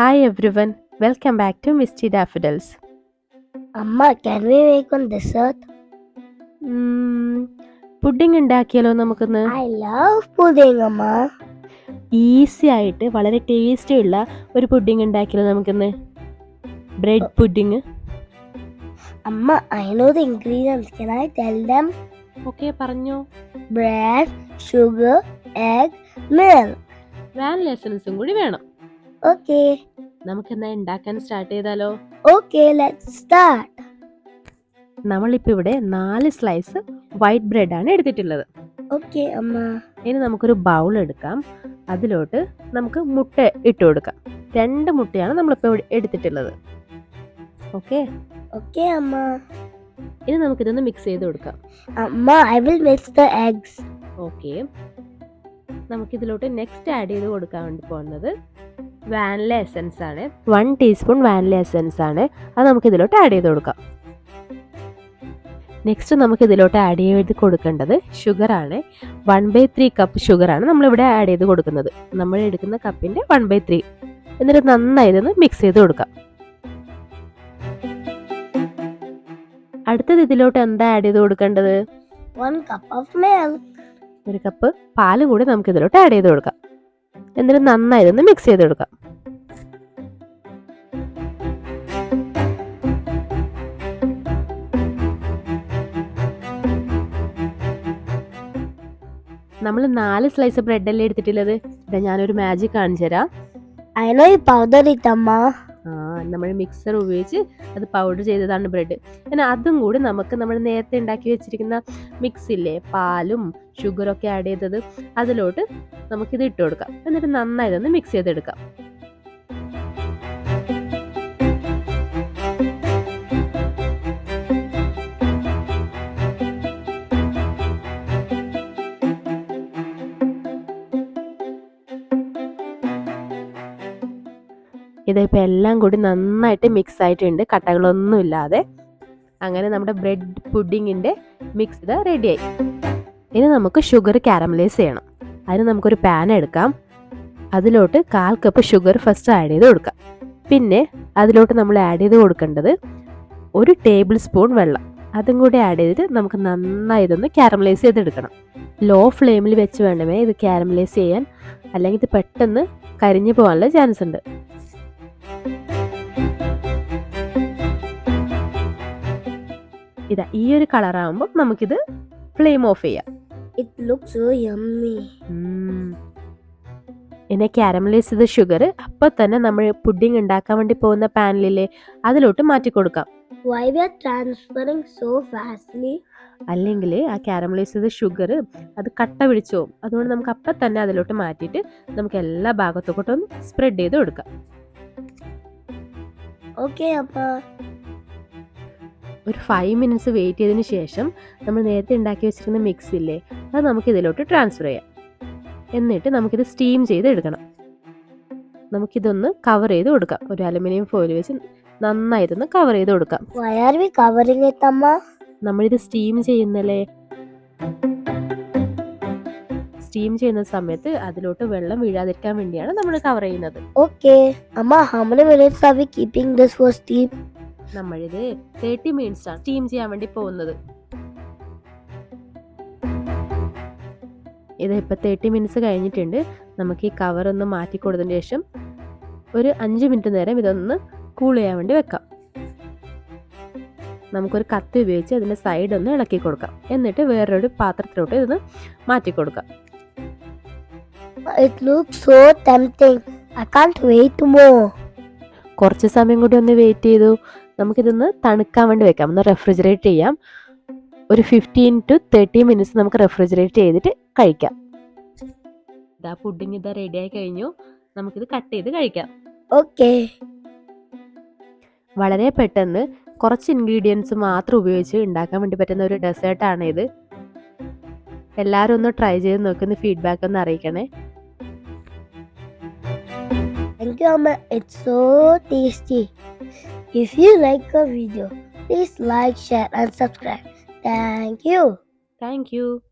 Hi everyone welcome back to Misty Daffodils അമ്മ can we make one dessert? Pudding ഉണ്ടാക്കിയാലോ നമുക്കൊന്ന് I love pudding, Amma. Easy ആയിട്ട് വളരെ tasty ഉള്ള ഒരു പുഡിംഗ് ഉണ്ടാക്കിയാലോ നമുക്കിന്ന് ബ്രെഡ് പുഡിംഗ് അമ്മ I know the ingredients. Can I tell them? Okay പറഞ്ഞോ bread sugar egg, milk vanilla എസൻസും കൂടി വേണം Okay. നമുക്കെന്നാ ഉണ്ടാക്കാൻ സ്റ്റാർട്ട് ചെയ്താലോ? Let's start. നമ്മളിപ്പോൾ ഇവിടെ നാല് സ്ലൈസ് വൈറ്റ് ബ്രെഡ് ആണ് എടുത്തിട്ടുള്ളത്. ഓക്കേ അമ്മ. ഇനി നമുക്കൊരു ബൗൾ എടുക്കാം. അതിലോട്ട് നമുക്ക് മുട്ട ഇട്ട് കൊടുക്കാം. രണ്ട് മുട്ടയാണ് നമ്മളിപ്പോൾ ഇവിടെ എടുത്തിട്ടുള്ളത്. ഓക്കെ ഓക്കേ അമ്മ. ഇനി നമുക്കിതൊന്ന് മിക്സ് ചെയ്ത് കൊടുക്കാം. അമ്മ I will mix the eggs okay നമുക്കിതിലോട്ട് നെക്സ്റ്റ് ആഡ് ചെയ്ത് കൊടുക്കാൻ വേണ്ടി പോകുന്നത് വാനില എസൻസ് ആണ്. വൺ ടീസ്പൂൺ വാനില എസൻസ് ആണ്. അത് നമുക്ക് ഇതിലോട്ട് ആഡ് ചെയ്ത് കൊടുക്കാം. നെക്സ്റ്റ് നമുക്ക് ഇതിലോട്ട് ആഡ് ചെയ്ത് കൊടുക്കേണ്ടത് ഷുഗറാണ് ആണ്. One by three cup sugar ആണ് നമ്മളിവിടെ ആഡ് ചെയ്ത് കൊടുക്കുന്നത്. നമ്മൾ എടുക്കുന്ന കപ്പിന്റെ വൺ ബൈ ത്രീ എന്നിട്ട് നന്നായി ഇതൊന്ന് മിക്സ് ചെയ്ത് കൊടുക്കാം. അടുത്തത് ഇതിലോട്ട് എന്താ ആഡ് ചെയ്ത് കൊടുക്കേണ്ടത്? വൺ കപ്പ് ഓഫ് മിൽക്ക് ഒരു കപ്പ് പാൽ കൂടി നമുക്ക് ഇതിലോട്ട് ആഡ് ചെയ്ത് കൊടുക്കാം. എന്നിട്ട് നന്നായി ഇതൊന്ന് മിക്സ് ചെയ്ത് കൊടുക്കാം. നമ്മൾ നാല് സ്ലൈസ് ബ്രെഡ് അല്ലേ എടുത്തിട്ടുള്ളത്? ഇതാ ഞാനൊരു മാജിക് കാണിച്ചു തരാം I ഈ you powder ആ നമ്മൾ മിക്സർ ഉപയോഗിച്ച് അത് പൗഡർ ചെയ്തതാണ് ബ്രെഡ് പിന്നെ അതും കൂടി നമുക്ക് നമ്മൾ നേരത്തെ ഉണ്ടാക്കി വെച്ചിരിക്കുന്ന മിക്സില്ലേ പാലും ഷുഗറും ഒക്കെ ആഡ് ചെയ്തത്. അതിലോട്ട് നമുക്കിത് ഇട്ട് കൊടുക്കാം. എന്നിട്ട് നന്നായി ഇതൊന്ന് മിക്സ് ചെയ്തെടുക്കാം. ഇതിപ്പോൾ എല്ലാം കൂടി നന്നായിട്ട് മിക്സ് ആയിട്ടുണ്ട്. കട്ടകളൊന്നുമില്ലാതെ. അങ്ങനെ നമ്മുടെ ബ്രെഡ് പുഡിങ്ങിന്റെ മിക്സ് ഇത് റെഡിയായി ഇനി നമുക്ക് ഷുഗർ കാരമലൈസ് ചെയ്യണം. അതിന് നമുക്കൊരു പാൻ എടുക്കാം. അതിലോട്ട് കാൽ കപ്പ് ഷുഗർ ഫസ്റ്റ് ആഡ് ചെയ്ത് കൊടുക്കാം. പിന്നെ അതിലോട്ട് നമ്മൾ ആഡ് ചെയ്ത് കൊടുക്കേണ്ടത് ഒരു ടേബിൾ സ്പൂൺ വെള്ളം. അതും കൂടി ആഡ് ചെയ്തിട്ട് നമുക്ക് നന്നായി ഇതൊന്ന് കാരമലൈസ് ചെയ്തെടുക്കണം. ലോ ഫ്ലെയിമിൽ വെച്ച് വേണമേ ഇത് കാരമലൈസ് ചെയ്യാൻ. അല്ലെങ്കിൽ ഇത് പെട്ടെന്ന് കരിഞ്ഞു പോകാനുള്ള ചാൻസ് ഉണ്ട്. ഇതാ ഈ ഒരു കളർ ആകുമ്പോൾ നമുക്കിത് ഫ്ലെയിം ഓഫ് ചെയ്യാം. It looks so yummy. ഇനി കാരമലൈസ് ചെയ്ത ഷുഗർ അപ്പൊ തന്നെ നമ്മൾ പുഡിംഗ് ഉണ്ടാക്കാൻ വേണ്ടി പോകുന്ന പാനിലെ അതിലോട്ട് മാറ്റി കൊടുക്കാം. Why are transferring so fastly അല്ലെങ്കിൽ ആ കാരമലൈസ് ചെയ്ത ഷുഗർ അത് കട്ട പിടിച്ചു പോകും അതുകൊണ്ട് നമുക്ക് അപ്പൊ തന്നെ അതിലോട്ട് മാറ്റിയിട്ട് നമുക്ക് എല്ലാ ഭാഗത്തോട്ടൊന്ന് സ്പ്രെഡ് ചെയ്ത് കൊടുക്കാം. Okay Amma. ഒരു ഫൈവ് മിനിറ്റ്സ് വെയിറ്റ് ചെയ്തതിന് ശേഷം നമ്മൾ നേരത്തെ ഉണ്ടാക്കി വെച്ചിരുന്ന മിക്സ് ഇല്ലേ അത് നമുക്ക് ഇതിലോട്ട് ട്രാൻസ്ഫർ ചെയ്യാം. എന്നിട്ട് നമുക്കിത് സ്റ്റീം ചെയ്ത് എടുക്കണം. നമുക്കിതൊന്ന് കവർ ചെയ്ത് കൊടുക്കാം. ഒരു അലുമിനിയം ഫോയിൽ വെച്ച് നന്നായിട്ടൊന്ന് കവർ ചെയ്ത് കൊടുക്കാം? നമ്മളിത് സ്റ്റീം ചെയ്യുന്നല്ലേ? സ്റ്റീം ചെയ്യുന്ന സമയത്ത് അതിലോട്ട് വെള്ളം വീഴാതിരിക്കാൻ വേണ്ടിയാണ് നമ്മൾ കവർ ചെയ്യുന്നത്. ഓക്കെ അമ്മ how many minutes are we keeping this for steam? നമ്മളിത് തേർട്ടി മിനിറ്റ്സ് ആണ് സ്റ്റീം ചെയ്യാൻ വേണ്ടി പോകുന്നത്. ഇത് ഇപ്പം തേർട്ടി മിനിറ്റ്സ് കഴിഞ്ഞിട്ടുണ്ട്. നമുക്ക് ഈ കവർ ഒന്ന് മാറ്റി കൊടുത്തതിന് ശേഷം ഒരു അഞ്ച് മിനിറ്റ് നേരം ഇതൊന്ന് കൂൾ ചെയ്യാൻ വേണ്ടി വെക്കാം. നമുക്കൊരു കത്തി ഉപയോഗിച്ച് അതിന്റെ സൈഡ് ഒന്ന് ഇളക്കി കൊടുക്കാം. എന്നിട്ട് വേറൊരു പാത്രത്തിലോട്ട് ഇതൊന്ന് മാറ്റി കൊടുക്കാം. It looks so tempting. I can't wait more. കുറച്ച് സമയം കൂടി ഒന്ന് വെയിറ്റ് ചെയ്തു. നമുക്കിതൊന്ന് തണുക്കാൻ വേണ്ടി വെക്കാം. ഒന്ന് റെഫ്രിജറേറ്റ് ചെയ്യാം. ഒരു ഫിഫ്റ്റീൻ ടു തേർട്ടി മിനിറ്റ്സ് നമുക്ക് റെഫ്രിജറേറ്റ് ചെയ്തിട്ട് കഴിക്കാം. ഇതാ പുഡിങ് ഇതാ റെഡി ആയി കഴിഞ്ഞു. നമുക്കിത് കട്ട് ചെയ്ത് കഴിക്കാം. ഓക്കെ വളരെ പെട്ടെന്ന് കുറച്ച് ഇൻഗ്രീഡിയൻസ് മാത്രം ഉപയോഗിച്ച് ഉണ്ടാക്കാൻ വേണ്ടി പറ്റുന്ന ഒരു ഡെസേർട്ടാണ് ഇത്. എല്ലാവരും ഒന്ന് ട്രൈ ചെയ്ത് നോക്കുന്ന ഫീഡ്ബാക്ക് ഒന്ന് അറിയിക്കണേ. എനിക്ക് അമ്മ. It's so tasty. If you like the video, please like, share and subscribe. Thank you. Thank you.